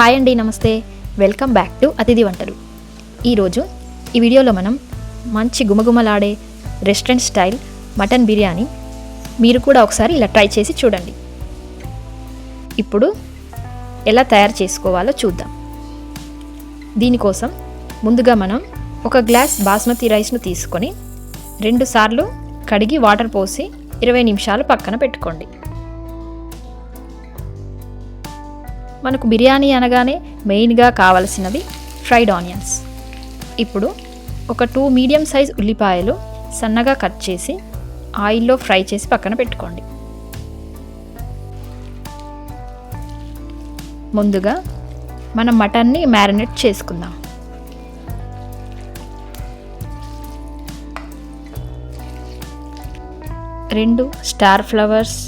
Hi అండి నమస్తే. Welcome back to అతిథి వంటలు. ఈరోజు ఈ వీడియోలో మనం మంచి గుమగుమలాడే రెస్టారెంట్ స్టైల్ మటన్ బిర్యానీ మీరు కూడా ఒకసారి ఇలా ట్రై చేసి చూడండి. ఇప్పుడు ఎలా తయారు చేసుకోవాలో చూద్దాం. దీనికోసం ముందుగా మనం ఒక గ్లాస్ బాస్మతి రైస్ను తీసుకొని రెండుసార్లు కడిగి వాటర్ పోసి ఇరవై నిమిషాలు పక్కన పెట్టుకోండి. మనకు బిర్యానీ అనగానే మెయిన్గా కావలసినవి ఫ్రైడ్ ఆనియన్స్. ఇప్పుడు ఒక టూ మీడియం సైజ్ ఉల్లిపాయలు సన్నగా కట్ చేసి ఆయిల్లో ఫ్రై చేసి పక్కన పెట్టుకోండి. ముందుగా మనం మటన్ని మ్యారినేట్ చేసుకుందాం. రెండు స్టార్ ఫ్లవర్స్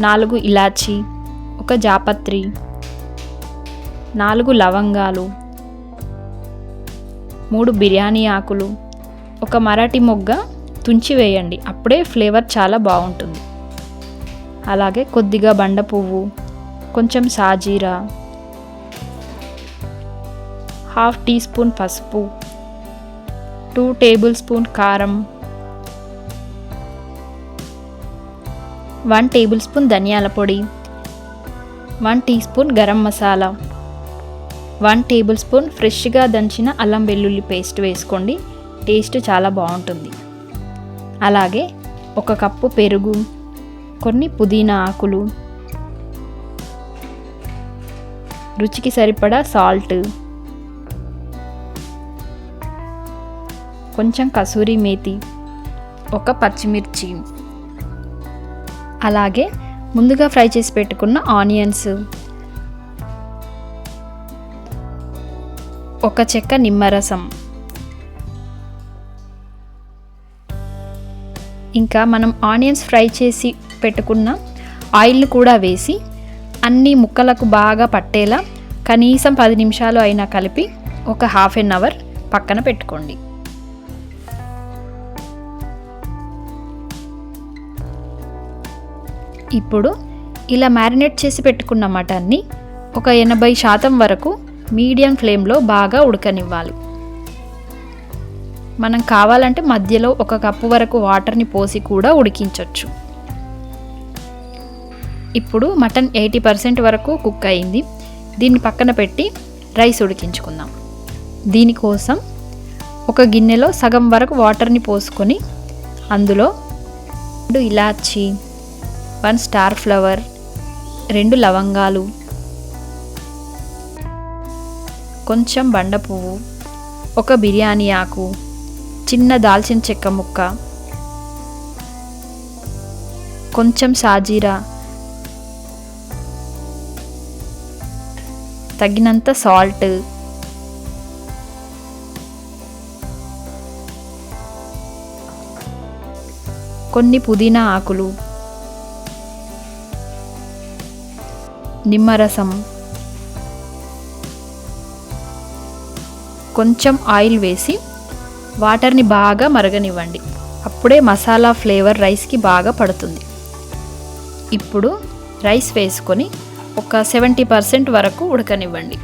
నాలుగు ఇలాచీ ఒక జాపత్రి నాలుగు లవంగాలు మూడు బిర్యానీ ఆకులు ఒక మరాఠీ మొగ్గ తుంచి వేయండి. అప్పుడే ఫ్లేవర్ చాలా బాగుంటుంది. అలాగే కొద్దిగా బండ పువ్వు కొంచెం సాజీరా హాఫ్ టీ స్పూన్ పసుపు టూ టేబుల్ స్పూన్ కారం వన్ టేబుల్ స్పూన్ ధనియాల పొడి one teaspoon garam masala one tablespoon ఫ్రెష్గా దంచిన అల్లం వెల్లుల్లి పేస్ట్ వేసుకోండి. టేస్ట్ చాలా బాగుంటుంది. అలాగే ఒక కప్పు పెరుగు కొన్ని పుదీనా ఆకులు రుచికి సరిపడా సాల్ట్ కొంచెం కసూరి మేతి ఒక పచ్చిమిర్చి అలాగే ముందుగా ఫ్రై చేసి పెట్టుకున్న ఆనియన్స్ ఒక చెక్క నిమ్మరసం. ఇంకా మనం ఆనియన్స్ ఫ్రై చేసి పెట్టుకున్న ఆయిల్ని కూడా వేసి అన్ని ముక్కలకు బాగా పట్టేలా కనీసం పది నిమిషాలు అయినా కలిపి ఒక హాఫ్ ఎన్ అవర్ పక్కన పెట్టుకోండి. ఇప్పుడు ఇలా మ్యారినేట్ చేసి పెట్టుకున్న మటన్ని ఒక ఎనభై శాతం వరకు మీడియం ఫ్లేమ్లో బాగా ఉడకనివ్వాలి. మనం కావాలంటే మధ్యలో ఒక కప్పు వరకు వాటర్ని పోసి కూడా ఉడికించవచ్చు ఇప్పుడు మటన్ ఎయిటీ పర్సెంట్ వరకు కుక్ అయింది. దీన్ని పక్కన పెట్టి రైస్ ఉడికించుకుందాం. దీనికోసం ఒక గిన్నెలో సగం వరకు వాటర్ని పోసుకొని అందులో రెండు ఇలాచీ వన్ స్టార్ ఫ్లవర్ రెండు లవంగాలు కొంచెం బండ పువ్వు ఒక బిర్యానీ ఆకు చిన్న దాల్చిన చెక్క ముక్క కొంచెం సాజీరా తగినంత సాల్ట్ కొన్ని పుదీనా ఆకులు నిమ్మరసం కొంచెం ఆయిల్ వేసి వాటర్ని బాగా మరగనివ్వండి. అప్పుడే మసాలా ఫ్లేవర్ రైస్కి బాగా పడుతుంది. ఇప్పుడు రైస్ వేసుకొని ఒక సెవెంటీ పర్సెంట్ వరకు ఉడకనివ్వండి.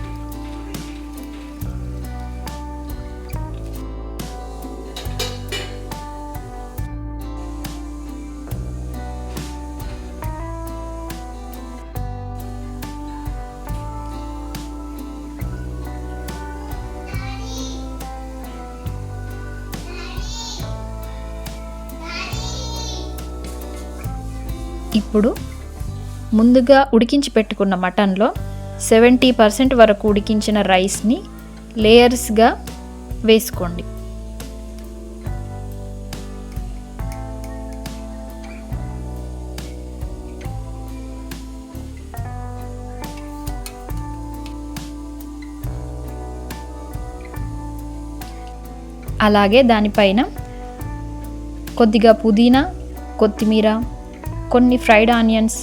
ఇప్పుడు ముందుగా ఉడికించి పెట్టుకున్న మటన్లో సెవెంటీ పర్సెంట్ వరకు ఉడికించిన రైస్ని లేయర్స్గా వేసుకోండి. అలాగే దానిపైన కొద్దిగా పుదీనా కొత్తిమీర కొన్ని ఫ్రైడ్ ఆనియన్స్.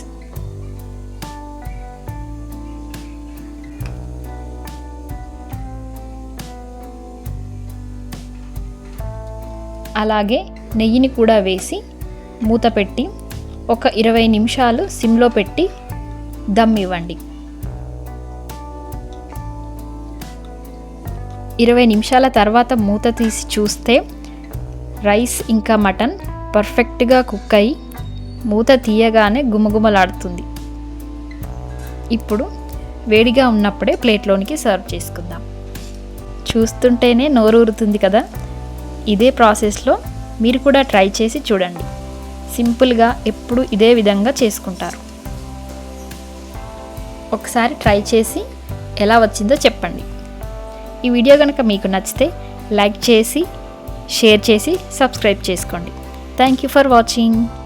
అలాగే నెయ్యిని కూడా వేసి మూత పెట్టి ఒక ఇరవై నిమిషాలు సిమ్లో పెట్టి దమ్ ఇవ్వండి. ఇరవై నిమిషాల తర్వాత మూత తీసి చూస్తే రైస్ ఇంకా మటన్ పర్ఫెక్ట్గా కుక్ అయ్యి మూత తీయగానే గుమగుమలాడుతుంది. ఇప్పుడు వేడిగా ఉన్నప్పుడే ప్లేట్లోనికి సర్వ్ చేసుకుందాం. చూస్తుంటేనే నోరూరుతుంది కదా? ఇదే ప్రాసెస్లో మీరు కూడా ట్రై చేసి చూడండి. సింపుల్గా ఎప్పుడు ఇదే విధంగా చేసుకుంటారు. ఒకసారి ట్రై చేసి ఎలా వచ్చిందో చెప్పండి. ఈ వీడియో కనుక మీకు నచ్చితే లైక్ చేసి షేర్ చేసి సబ్స్క్రైబ్ చేసుకోండి. Thank you for watching.